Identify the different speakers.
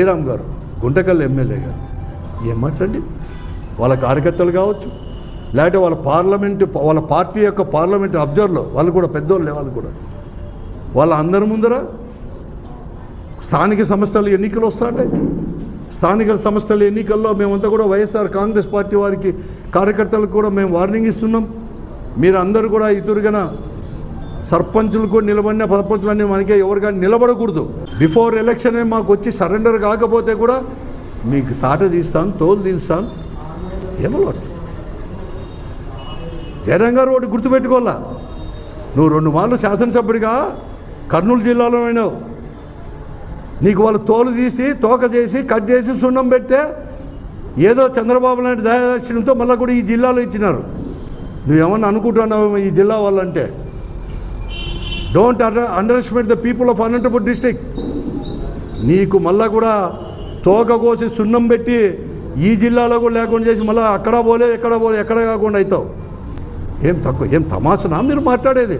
Speaker 1: ఏరామ్ గారు గుంటకల్ ఎమ్మెల్యే గారు. ఏం మాట్లాడి? వాళ్ళ కార్యకర్తలు కావచ్చు లేకపోతే వాళ్ళ పార్లమెంట్ వాళ్ళ పార్టీ యొక్క పార్లమెంట్ అబ్జర్వర్లు వాళ్ళు కూడా పెద్దోళ్ళే వాళ్ళు కూడా. వాళ్ళ అందరి ముందర స్థానిక సంస్థలు ఎన్నికలు వస్తాయి స్థానిక సంస్థల ఎన్నికల్లో మేమంతా కూడా వైఎస్ఆర్ కాంగ్రెస్ పార్టీ వారికి కార్యకర్తలకు కూడా మేము వార్నింగ్ ఇస్తున్నాం. మీరు అందరూ కూడా ఇతురుగన సర్పంచులు కూడా నిలబడిన సర్పంచులన్నీ మనకే ఎవరు కానీ నిలబడకూడదు. బిఫోర్ ఎలక్షన్ మాకు వచ్చి సరెండర్ కాకపోతే కూడా మీకు తాట తీస్తాను తోలు తీస్తాను ఏమో జయరాం గారు ఒకటి గుర్తుపెట్టుకోవాలా. నువ్వు రెండు మార్లు శాసనసభ్యుడిగా కర్నూలు జిల్లాలో అయినావు. నీకు వాళ్ళు తోలు తీసి తోక చేసి కట్ చేసి సున్నం పెడితే ఏదో చంద్రబాబు నాయుడు దయాదర్శనంతో మళ్ళీ కూడా ఈ జిల్లాలో ఇచ్చినారు. నువ్వేమన్నా అనుకుంటున్నావు ఈ జిల్లా వాళ్ళంటే? Don't under underestimate the people of Anantapur district నీకు మళ్ళా కూడా తోక కోసి సున్నం పెట్టి ఈ జిల్లాలో కూడా లేకుండా చేసి మళ్ళీ అక్కడ పోలే ఎక్కడ పోలే ఎక్కడ కాకుండా అవుతావు. ఏం తక్కువ ఏం తమాసనా మీరు మాట్లాడేది?